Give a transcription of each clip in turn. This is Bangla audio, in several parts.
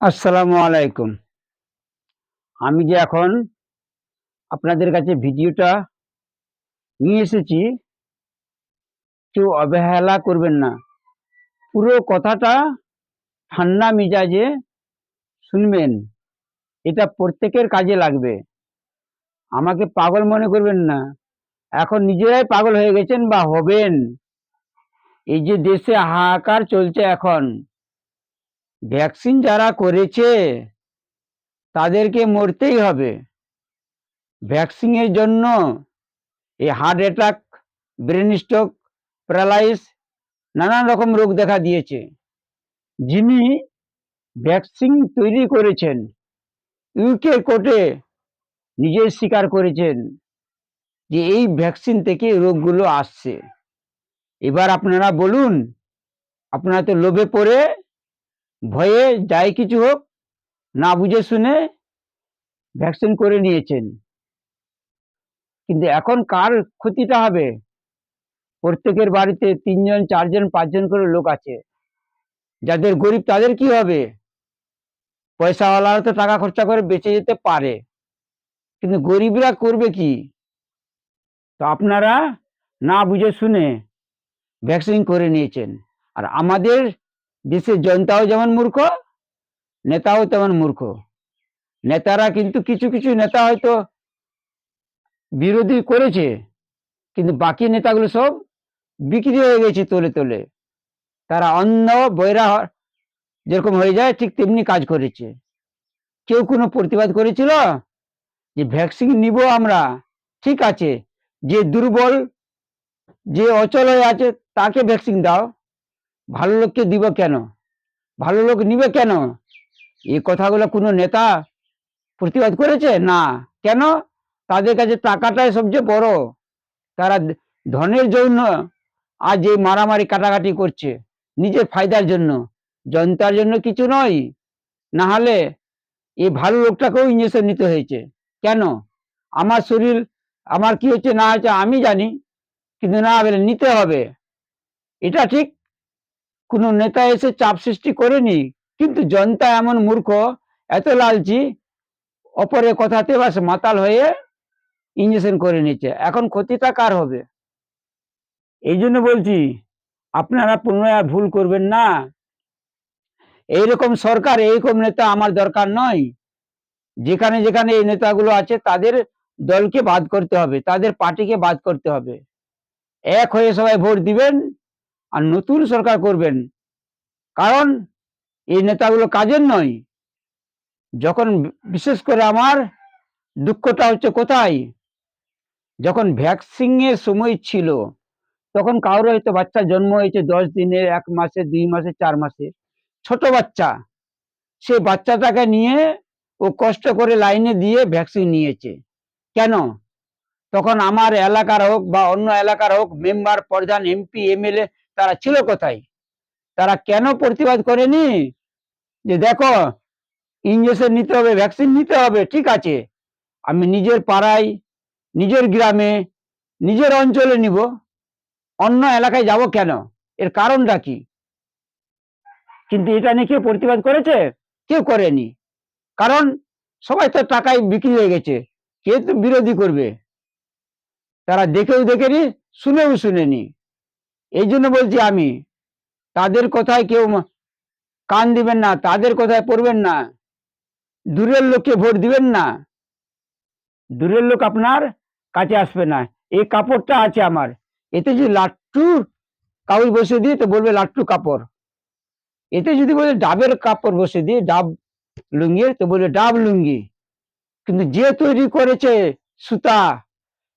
আসসালামু আলাইকুম। আমি যে এখন আপনাদের কাছে ভিডিওটা নিয়ে এসেছি, কেউ অবহেলা করবেন না। পুরো কথাটা ঠান্ডা মিজাজে শুনবেন। এটা প্রত্যেকের কাজে লাগবে। আমাকে পাগল মনে করবেন না। এখন নিজেরাই পাগল হয়ে গেছেন বা হবেন। এই যে দেশে হাহাকার চলছে এখন। ভ্যাকসিন যারা করেছে, তাদেরকে মরতেই হবে। ভ্যাকসিনের জন্য এই heart attack, brain stroke paralyse নানান রকম রোগ দেখা দিয়েছে। যিনি ভ্যাকসিন তৈরি করেছেন ইউকে কোর্টে নিজে স্বীকার করেছেন যে এই ভ্যাকসিন থেকে রোগগুলো আসছে। এবার আপনারা বলুন, আপনারা তো লোভে পড়ে ভয়ে যাই কিছু হোক, না বুঝে শুনে ভ্যাকসিন করে নিয়েছেন। কিন্তু এখন কার ক্ষতিটা হবে? প্রত্যেকের বাড়িতে তিনজন, চারজন, পাঁচজন করে লোক আছে। যাদের গরিব তাদের কি হবে? পয়সাওয়ালারা তো টাকা খরচা করে বেঁচে যেতে পারে। কিন্তু গরিবরা করবে কি? তো আপনারা না বুঝে শুনে ভ্যাকসিন করে নিয়েছেন। আর আমাদের দেশের জনতাও যেমন মূর্খ, নেতাও তেমন মূর্খ। নেতারা কিন্তু কিছু কিছু নেতা হয়তো বিরোধী করেছে, কিন্তু বাকি নেতাগুলো সব বিক্রি হয়ে গেছে তোলে তোলে। তারা অন্ধ বৈরা যেরকম হয়ে যায়, ঠিক তেমনি কাজ করেছে। কেউ কোনো প্রতিবাদ করেছিল যে, ভ্যাকসিন নিব আমরা, ঠিক আছে, যে দুর্বল, যে অচল হয়ে আছে, তাকে ভ্যাকসিন দাও। ভালো লোককে দিব কেন? ভালো লোক নিবে কেন? এই কথাগুলো কোনো নেতা প্রতিবাদ করেছে? না। কেন? তাদের কাছে টাকাটাই সবচেয়ে বড়। তারা ধনের জন্য আজ এই মারামারি কাটাকাটি করছে। নিজের ফায়দার জন্য। জনতার জন্য কিছু নয়। না হলে এই ভালো লোকটাকেও ইঞ্জেকশন নিতে হয়েছে। কেন? আমার শরীর, আমার কি হচ্ছে না হচ্ছে আমি জানি। কিন্তু না বলে নিতে হবে। এটা ঠিক? কোনো নেতা এসে চাপ সৃষ্টি করেনি, কিন্তু জনতা এমন মূর্খ, এত লালচি, অপরের কথাতে বাস মাতাল হয়ে ইঞ্জেকশন করে নিচ্ছে। এখন ক্ষতিটা কার হবে? এই জন্য বলছি, আপনারা পুনরায় ভুল করবেন না। এইরকম সরকার, এইরকম নেতা আমার দরকার নয়। যেখানে যেখানে এই নেতাগুলো আছে, তাদের দলকে বাদ করতে হবে, তাদের পার্টিকে বাদ করতে হবে। এক হয়ে সবাই ভোট দিবেন আর নতুন সরকার করবেন। কারণ এই নেতাগুলো কাজের নয়। যখন বিশেষ করে আমার দুঃখটা হচ্ছে কোথায়? যখন ভ্যাকসিনের সময় ছিল, তখন কারোর হয়তো বাচ্চা জন্ম হয়েছে দশ দিনে এক মাসে, দুই মাসে, চার মাসে। ছোট বাচ্চা, সে বাচ্চাটাকে নিয়ে ও কষ্ট করে লাইনে দিয়ে ভ্যাকসিন নিয়েছে। কেন? তখন আমার এলাকার হোক বা অন্য এলাকার হোক, মেম্বার, প্রধান, এমপি, এমএলএ তারা ছিল কোথায়? তারা কেন প্রতিবাদ করেনি? যে দেখো ইঞ্জেকশন নিতে হবে ভ্যাকসিন নিতে হবে, ঠিক আছে। আমি নিজের পাড়ায়, নিজের গ্রামে, নিজের অঞ্চলে নিব। অন্য এলাকায় যাব কেন? এর কারণটা কি? কিন্তু এটা নিয়ে কেউ প্রতিবাদ করেছে? কেউ করেনি। কারণ সবাই তো টাকায় বিক্রি হয়ে গেছে। কে তো বিরোধী করবে? তারা দেখেও দেখেনি, শুনেও শুনেনি। এই জন্য বলছি আমি, তাদের কথায় কেউ কান দিবেন না, তাদের কথায় পড়বেন না, দূরের লোককে ভোট দিবেন না, দূরের লোক আপনার কাছে আসবে না, এই কাপড়টা আছে আমার, এতে যদি লাট্টু কাগজ বসে দিই, তো বলবে লাট্টু কাপড়, এতে যদি বলে ডাবের কাপড় বসে দিই, ডাব লুঙ্গির তো বলবে ডাব লুঙ্গি, কিন্তু যে তৈরি করেছে সুতা,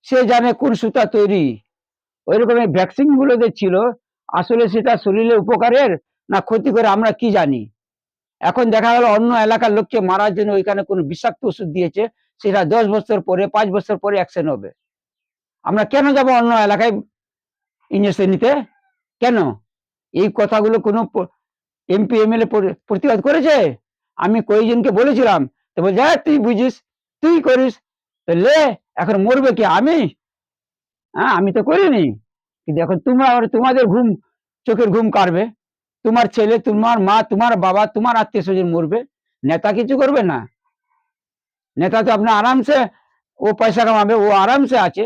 সে জানে কোন সুতা তৈরি ওই রকম ভ্যাকসিনগুলো যে ছিল, আসলে সেটা শরীরে উপকারের না ক্ষতি করে আমরা কি জানি? এখন দেখা গেল অন্য এলাকার লোককে মারার জন্য ওইখানে কোনো বিষাক্ত ওষুধ দিয়েছে, সেটা দশ বছর পরে, পাঁচ বছর পরে অ্যাকশন হবে। আমরা কেন যাব অন্য এলাকায় ইঞ্জেকশন নিতে? কেন? এই কথাগুলো কোনো এমপি এম এল এমএলএ প্রতিবাদ করেছে? আমি কয়েকজনকে বলেছিলাম, তো বলছে হ্যাঁ তুই বুঝিস, তুই করিস লে এখন মরবে কি? আমি? হ্যাঁ আমি তো করিনি। কিন্তু এখন তোমরা তোমাদের ঘুম, চোখের ঘুম কাটবে তোমার ছেলে, তোমার মা, তোমার বাবা, তোমার আত্মীয় স্বজন মরবে। নেতা কিছু করবে না। নেতা তো আপনার আরামসে ও পয়সা কামাবে, ও আরামসে আছে।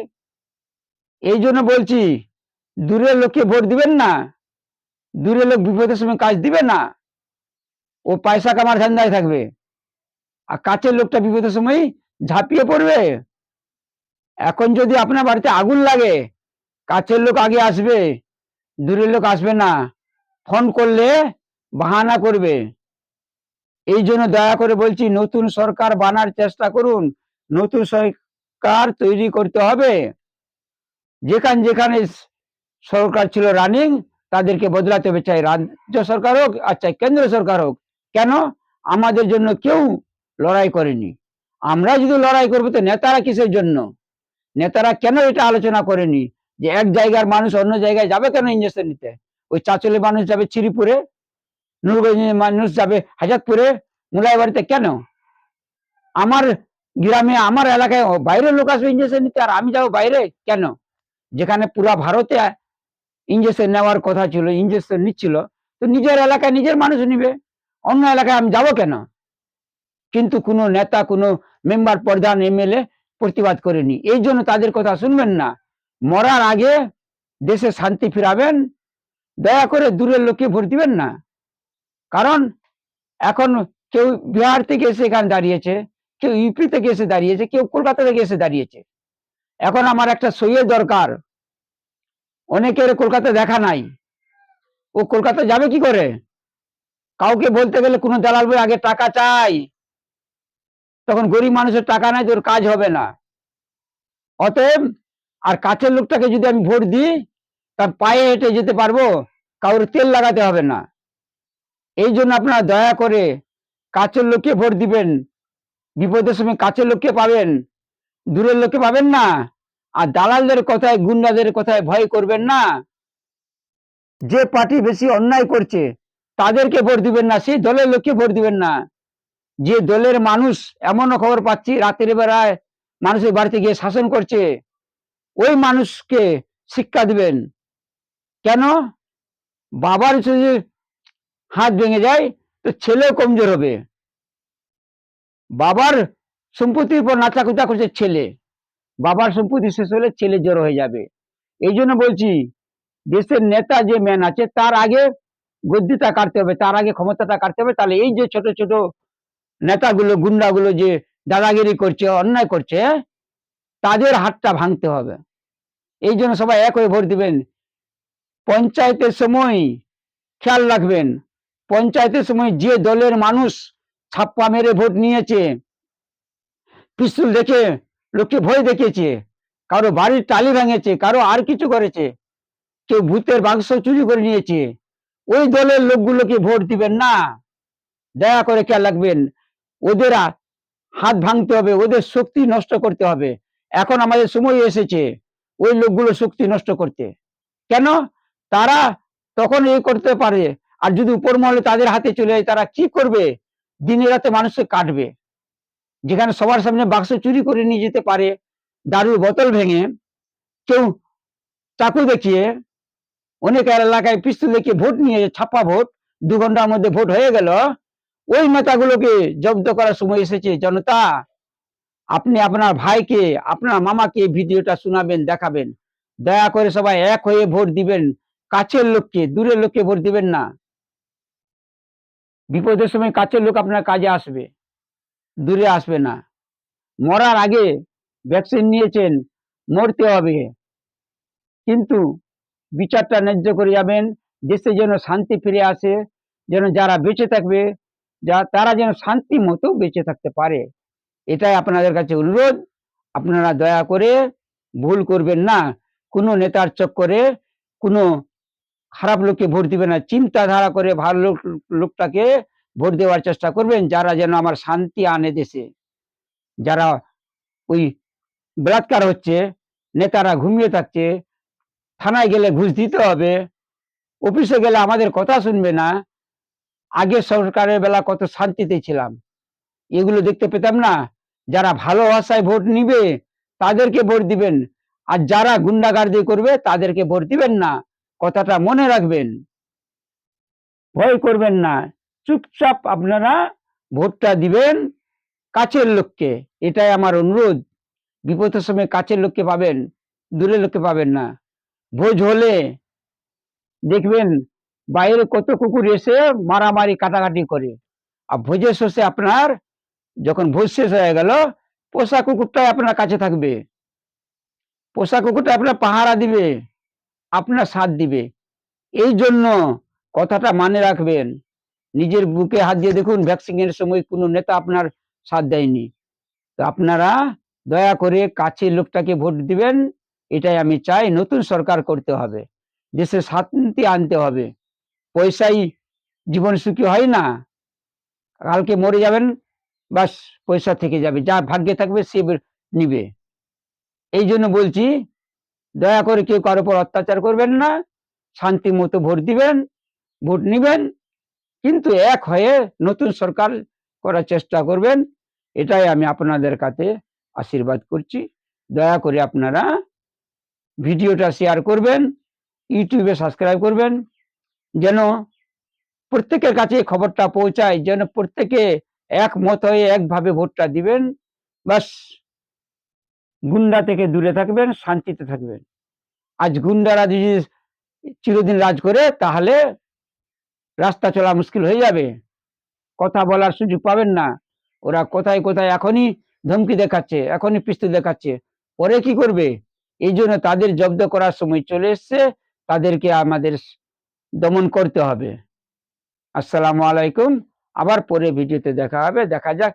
এই জন্য বলছি দূরের লোককে ভোট দিবেন না। দূরের লোক বিপদের সময় কাজ দিবে না। ও পয়সা কামার ধান্দায় থাকবে। আর কাছের লোকটা বিপদের সময় ঝাঁপিয়ে পড়বে। এখন যদি আপনার বাড়িতে আগুন লাগে, কাছের লোক আগে আসবে, দূরের লোক আসবে না, ফোন করলে বাহানা করবে। এই জন্য দয়া করে বলছি, নতুন সরকার বানার চেষ্টা করুন, নতুন সরকার তৈরি করতে হবে। যেখানে যেখানে সরকার ছিল রানিং তাদেরকে বদলাতে হবে, চাই রাজ্য সরকার হোক আর চাই কেন্দ্র সরকার হোক। কেন? আমাদের জন্য কেউ লড়াই করেনি। আমরা যদি লড়াই করব তো নেতারা কিসের জন্য? নেতারা কেন এটা আলোচনা করেনি? যে এক জায়গার মানুষ অন্য জায়গায় যাবে কেন ইঞ্জেকশন নিতে? ওই চাচলে মানুষ যাবে চিরিপুরে নুরগঞ্জের মানুষ যাবে হাজারপুরে মুলাই বাড়িতে কেন? আমার গ্রামে, আমার এলাকায় বাইরের লোক আসবে ইঞ্জেকশন নিতে আর আমি যাব বাইরে কেন? যেখানে পুরা ভারতে ইঞ্জেকশন নেওয়ার কথা ছিল ইঞ্জেকশন নিচ্ছিল, তো নিজের এলাকায় নিজের মানুষ নিবে। অন্য এলাকায় আমি যাব কেন? কিন্তু কোনো নেতা, কোনো মেম্বার প্রধান, এমএলএ প্রতিবাদ করেনি। এই জন্য তাদের কথা শুনবেন না। মরার আগে দেশে শান্তি ফিরাবেন। দয়া করে দূরের লোককে ভোট দিবেন না। কারণ এখন কেউ বিহার থেকে এসে এখানে দাঁড়িয়েছে, কেউ ইউপি থেকে এসে দাঁড়িয়েছে, কেউ কলকাতা থেকে এসে দাঁড়িয়েছে। এখন আমার একটা সইয়ে দরকার। অনেকের কলকাতা দেখা নাই। ও কলকাতা যাবে কি করে? কাউকে বলতে গেলে কোনো দালাল আগে টাকা চাই। তখন গরিব মানুষের টাকা নাই, তোর কাজ হবে না। অতএব, আর কাছের লোকটাকে যদি আমি ভোট দিই, তার পায়ে হেঁটে যেতে পারব, কাউর তেল লাগাতে হবে না। এই জন্য আপনারা দয়া করে কাছের লোককে ভোট দিবেন, বিপদের সময় কাছের লোককে পাবেন, দূরের লোককে পাবেন না, আর দালালদের কথায়, গুন্ডাদের কথায় ভয় করবেন না। যে পার্টি বেশি অন্যায় করছে, তাদেরকে ভোট দিবেন না, সেই দলের লোককে ভোট দিবেন না। যে দলের মানুষ এমনও খবর পাচ্ছি, রাতের বেলায় মানুষের বাড়িতে গিয়ে শাসন করছে, ওই মানুষকে শিক্ষা দিবেন। কেন? বাবার যদি হাত ভেঙে যায়, তো ছেলেও কমজোর হবে। বাবার সম্পত্তির উপর নাচাকুচা করছে ছেলে। বাবার সম্পত্তি শেষ হলে ছেলে জড়ো হয়ে যাবে। এই জন্য বলছি, দেশের নেতা যে ম্যান আছে, তার আগে গদ্দিটা কাটতে হবে, তার আগে ক্ষমতাটা কাটতে হবে। তাহলে এই যে ছোট ছোট নেতাগুলো, গুন্ডাগুলো যে দাদাগিরি করছে, অন্যায় করছে, তাদের হাতটা ভাঙতে হবে। এই জন্য সবাই এক হয়ে ভোট দিবেন। পঞ্চায়েতের সময় খেয়াল রাখবেন, পঞ্চায়েতের সময় যে দলের মানুষ ছাপ্পা মেরে ভোট নিয়েছে, পিস্তুল দেখে, লোককে ভয় দেখিয়েছে, কারও বাড়ির টালি ভেঙেছে, কারও আর কিছু করেছে, কেউ ভূতের বাক্স চুরি করে নিয়েছে, ওই দলের লোকগুলোকে ভোট দিবেন না। দয়া করে খেয়াল রাখবেন ওদের হাত ভাঙতে হবে, ওদের শক্তি নষ্ট করতে হবে। এখন আমাদের সময় এসেছে ওই লোকগুলো শক্তি নষ্ট করতে। কেন? তারা তখন এই করতে পারে। আর যদি উপর মহলে তাদের হাতে চলে যায়, তারা কি করবে? দিনে রাতে মানুষকে কাটবে। যেখানে সবার সামনে বাক্স চুরি করে নিয়ে যেতে পারে, দারুর বোতল ভেঙে কেউ চাকু দেখিয়ে অনেক এলাকায় পিস্তল দেখিয়ে ভোট নিয়ে ছাপ্পা ভোট, দু ঘণ্টার মধ্যে ভোট হয়ে গেল। ওই নেতাগুলোকে জব্দ করার সময় এসেছে, জনতা। আপনি আপনার ভাইকে, আপনার মামাকে ভিডিওটা শোনাবেন, দেখাবেন। দয়া করে সবাই এক হয়ে ভোট দিবেন। কাছের লোককে, দূরের লোককে ভোট দিবেন না। বিপদের সময় কাছের লোক আপনার কাজে আসবে, দূরে আসবে না। মরার আগে ভ্যাকসিন নিয়েছেন, মরতে হবে। কিন্তু বিচারটা ন্যায্য করে যাবেন, দেশে যেন শান্তি ফিরে আসে, যেন যারা বেঁচে থাকবে যা তারা যেন শান্তি মতো বেঁচে থাকতে পারে। এটাই আপনাদের কাছে অনুরোধ। আপনারা দয়া করে ভুল করবেন না। কোনো নেতার চক্করে কোনো খারাপ লোককে ভোট দিবেন না। চিন্তাধারা করে ভালো লোক, লোকটাকে ভোট দেওয়ার চেষ্টা করবেন। যারা যেন আমার শান্তি আনে দেশে। যারা ওই বলাৎকার হচ্ছে, নেতারা ঘুমিয়ে থাকছে, থানায় গেলে ঘুষ দিতে হবে। অফিসে গেলে আমাদের কথা শুনবে না। আগে সরকারের বেলা কত শান্তিতে ছিলাম। এগুলো দেখতে পেতাম না। যারা ভালো ভাষায় ভোট নিবে, তাদেরকে ভোট দিবেন। আর যারা গুন্ডাগার্দি করবে, তাদেরকে ভোট দিবেন না। কথাটা মনে রাখবেন। ভয় করবেন না। চুপচাপ আপনারা ভোটটা দিবেন কাছের লোককে। এটাই আমার অনুরোধ। বিপদের সময় কাছের লোককে পাবেন, দূরের লোককে পাবেন না। ভোজ হলে দেখবেন বাইরে কত কুকুর এসে মারামারি কাটাকাটি করে। আর ভোজের শেষে আপনার যখন ভোজ শেষ হয়ে গেল, পোষা কুকুরটাই আপনার কাছে থাকবে। পোষা কুকুরটা আপনার পাহারা দিবে, আপনার সাথ দিবে। এই জন্য কথাটা মানে রাখবেন, নিজের বুকে হাত দিয়ে দেখুন, ভ্যাকসিনের সময় কোনো নেতা আপনার সাথ দেয়নি। তো আপনারা দয়া করে কাছের লোকটাকে ভোট দিবেন, এটাই আমি চাই, নতুন সরকার করতে হবে। দেশে শান্তি আনতে হবে। পয়সাই জীবন সুখী হয় না। কালকে মরে যাবেন, বাস পয়সা থেকে যাবে। যা ভাগ্যে থাকবে সে নিবে। এই জন্য বলছি, দয়া করে কেউ কারও উপর অত্যাচার করবেন না, শান্তি মতো ভোট দিবেন, ভোট নিবেন, কিন্তু এক হয়ে নতুন সরকার করার চেষ্টা করবেন, এটাই আমি আপনাদের কাছে আশীর্বাদ করছি। দয়া করে আপনারা ভিডিওটা শেয়ার করবেন, ইউটিউবে সাবস্ক্রাইব করবেন যেন প্রত্যেকের কাছে খবরটা পৌঁছায়, যেন প্রত্যেকে একমত হয়ে একভাবে ভোটটা দিবেন। বাস গুন্ডা থেকে দূরে থাকবেন, শান্তিতে থাকবেন। আজ গুন্ডারা যদি চিরদিন রাজ করে, তাহলে রাস্তা চলা মুশকিল হয়ে যাবে। কথা বলার সুযোগ পাবেন না। ওরা কোথায় কোথায় এখনই ধমকি দেখাচ্ছে, এখনই পিস্তল দেখাচ্ছে। পরে কি করবে? এই জন্য তাদের জব্দ করার সময় চলে এসছে। তাদেরকে আমাদের দমন করতে হবে। আসসালামু আলাইকুম। আবার পরে ভিডিওতে দেখা হবে। দেখা যাক